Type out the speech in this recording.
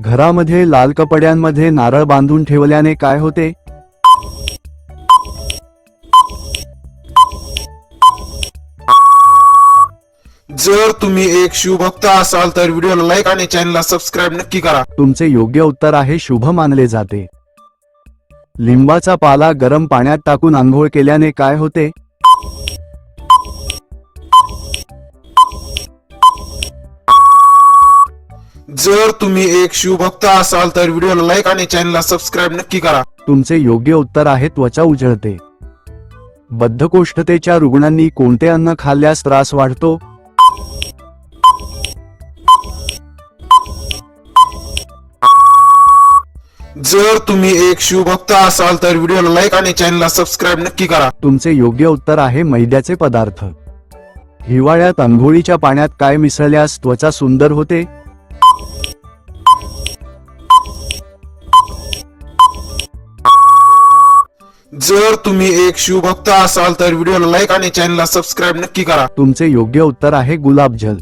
घरामध्ये लाल कपड्यांमध्ये नारळ बांधून ठेवल्याने काय होते? जर तुम्ही एक शिवभक्त असाल तर व्हिडिओला लाईक आणि चॅनलला सबस्क्राईब नक्की करा. तुमचे योग्य उत्तर आहे शुभ मानले जाते. लिंबाचा पाला गरम पाण्यात टाकून आंघोळ केल्याने काय होते? जर तुम्ही एक शिवभक्त असाल तर व्हिडिओला लाईक आणि चॅनलला सबस्क्राईब नक्की करा. तुमचे योग्य उत्तर आहे त्वचा उजळते. बद्धकोष्ठतेच्या रुग्णांनी कोणते अन्न खाल्ल्यास त्रास वाढतो? जर तुम्ही एक शिवभक्त असाल तर व्हिडिओला लाईक आणि चॅनलला सबस्क्राईब नक्की करा. तुमचे योग्य उत्तर आहे मैद्याचे पदार्थ. हिवाळ्यात आंघोळीच्या पाण्यात काय मिसळल्यास त्वचा सुंदर होते? जर तुम्ही एक शिवभक्त असाल तर व्हिडिओला लाईक आणि चॅनलला सबस्क्राईब नक्की करा. तुमचे योग्य उत्तर आहे गुलाबजल.